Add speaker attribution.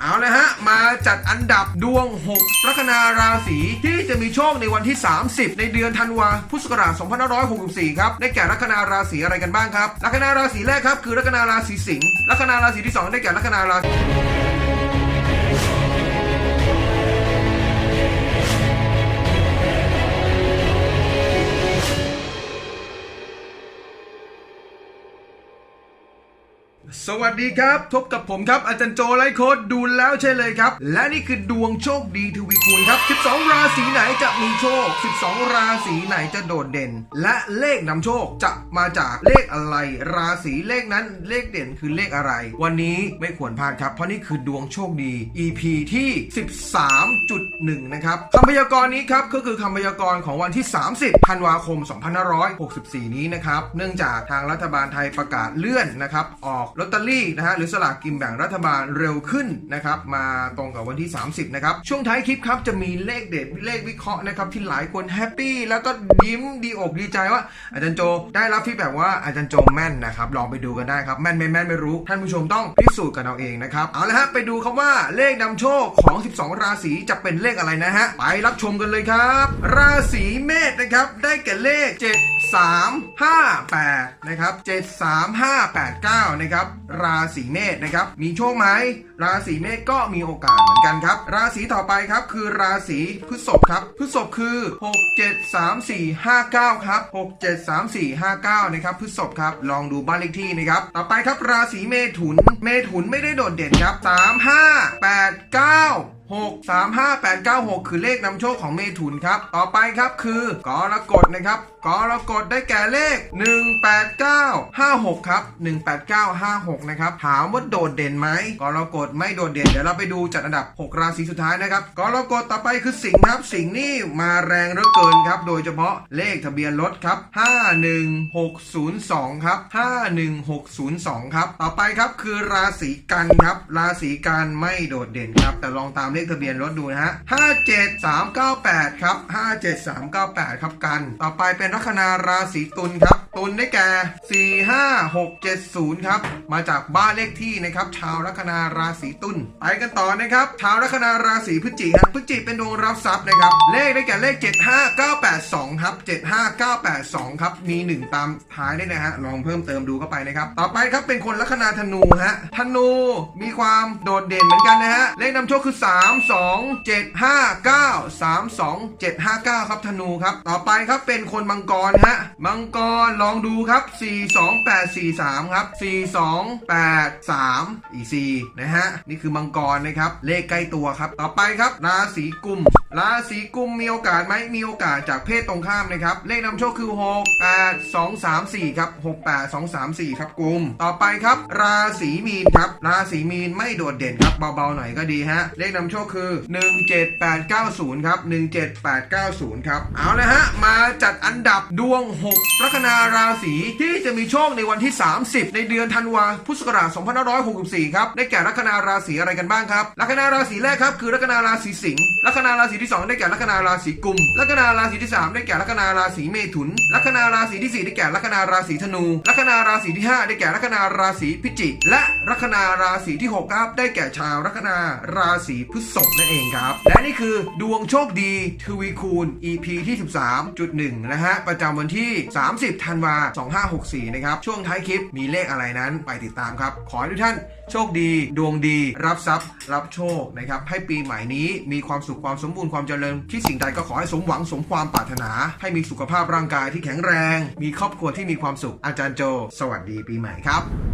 Speaker 1: เอาละฮะ มาจัดอันดับดวง 6 ลัคนาราศีที่จะมีโชคในวันที่ 30 ในเดือนธันวาพุทธศักราช2564 ครับ ได้แก่ลัคนาราศีอะไรกันบ้างครับ ลัคนาราศีแรกครับ คือลัคนาราศีสิงห์ ลัคนาราศีที่ 2 ได้แก่ลัคนาราศี สวัสดีครับ พบกับผมครับ อาจารย์โจไลโค้ดดูแล้วใช่เลยครับ และนี่คือดวงโชคดีทวีคูณครับ 12 ราศีไหนจะมีโชค 12 ราศีไหนจะโดดเด่น และเลขนำโชคจะมาจากเลขอะไร ราศีเลขนั้นเลขเด่นคือเลขอะไร วันนี้ไม่ควรพลาดครับ เพราะนี่คือดวงโชคดี EP ที่ 13.1 นะครับคำพยากรณ์นี้ครับก็คือคำพยากรณ์ของวันที่ 30ธันวาคม 2564 นี้นะครับเนื่องจากทางรัฐบาลไทยประกาศเลื่อนนะครับออกลอตเตอรี่นะฮะหรือสลากกินแบ่งรัฐบาลเร็วขึ้นนะครับมาตรงกับวันที่ 30 นะครับ ช่วงท้ายคลิปครับจะมีเลขเด็ดเลขวิเคราะห์นะครับที่หลายคนแฮปปี้แล้วก็ยิ้มดีอกดีใจว่า อาจารย์โจได้รับที่แบบว่าอาจารย์โจแม่นนะครับลองไปดูกันได้ครับแม่นไม่แม่นไม่รู้ ท่านผู้ชมต้องพิสูจน์กันเอาเองนะครับเอาละฮะไปดูครับว่าเลขนำโชคของ 12 ราศีจะเป็นเลขอะไรนะฮะไปรับชมกันเลยครับ ราศีเมษนะครับได้แก่เลข 7 3 5 8นะครับ7 3 5 8 9นะครับราศีเมษนะครับมีโชคไหมราศีเมษก็มีโอกาสเหมือนกันครับ ราศีต่อไปครับคือราศีพฤษภครับพฤษภคือ 6 7 3 4 5 9ครับ6 7 3 4 5 9นะครับพฤษภครับลองดูบ้านเลขที่นะครับต่อไปครับราศีเมถุน เมถุนไม่ได้โดดเด่นครับ3 5 8 9 6 3 5 8 9 6 คือเลขนำโชคของเมถุนครับ ต่อไปครับคือกรกฎนะครับกรกฎได้แก่เลข 18956 ครับ 18956 นะครับถามว่าโดดเด่นไหมกรกฎไม่โดดเด่น เดี๋ยวเราไปดูจัดอันดับ 6 ราศีสุดท้ายนะครับกรกฎต่อไปคือสิงห์ครับ สิงห์นี่มาแรงเหลือเกินครับ โดยเฉพาะเลขทะเบียนรถครับ 51602 ครับ 51602 ครับ ต่อไปครับคือราศีกันครับ ราศีกันไม่โดดเด่นครับ แต่ลองตามเลขทะเบียนรถดูนะฮะ57398 ครับ 57398 ครับกัน ต่อไปเป็นลัคนาราศีตุลครับตุลได้แก่ 45670 ครับ มาจากบ้านเลขที่นะครับ ชาวลัคนาราศีตุลไปกันต่อนะครับ ชาวลัคนาราศีพฤศจิกครับพฤศจิเป็นดวงรับทรัพย์นะครับ เลขได้แก่เลข 75982 ครับ 75982 ครับ มี 1 ตามท้ายได้วยนะฮะ ลองเพิ่มเติมดูเข้าไปนะครับ ต่อไปครับเป็นคนลัคนาธนูฮะ ธนูมีความโดดเด่นเหมือนกันนะฮะ เลขนำโชคคือ 3 2 7 5 9 3 2 7 5 9 ครับธนูครับ ต่อไปครับเป็นคนมังกรฮะ มังกรลองดูครับ 4 2 8 4 3 ครับ 4 2 8 3 อีซีนะฮะ นี่คือมังกรนะครับ เลขใกล้ตัวครับ ต่อไปครับ ราศีกุม ราศีกุมมีโอกาสไหมมีโอกาสจากเพศตรงข้ามนะครับ เลขนำโชคคือ 6 8 2 3 4 ครับ 6 8 2 3 4 ครับกุม ต่อไปครับ ราศีมีนครับ ราศีมีนไม่โดดเด่นครับ เบาๆหน่อยก็ดีฮะ เลขนำโชคคือ 17890 ครับ 17890 ครับ เอาละฮะ มาจัดอันดับดวง 6 ลัคนาราศีที่จะมีโชคในวันที่ 30 ในเดือนธันวาพุทธศักราช2564 ครับ ได้แก่ลัคนาราศีอะไรกันบ้างครับ ลัคนาราศีแรกครับคือลัคนาราศีสิงห์ ลัคนาราศีที่ 2 ได้แก่ลัคนาราศีกุม ลัคนาราศีที่ 3 ได้แก่ลัคนาราศีเมถุน ลัคนาราศีที่ 4 ได้แก่ลัคนาราศีธนู ลัคนาราศีที่ 5 ได้แก่ลัคนาราศีพิจิก และลัคนาราศีที่ 6 ครับ ได้แก่ชาวลัคนาราศีพฤษภนั่นเองครับ และนี่คือดวงโชคดีทวีคูณ EP ที่ 13.1 นะฮะ ประจำวันที่ 30 ธันวา 2564 นะครับ ช่วงท้ายคลิปมีเลขอะไรนั้นไปติดตามครับ ขอให้ทุกท่านโชคดี ดวงดี รับทรัพย์ รับโชคนะครับ ให้ปีใหม่นี้มีความสุขความสมบูรณ์ความเจริญที่สิ่งใดก็ขอให้สมหวังสมความปรารถนา ให้มีสุขภาพร่างกายที่แข็งแรง มีครอบครัวที่มีความสุขอาจารย์โจ สวัสดีปีใหม่ครับ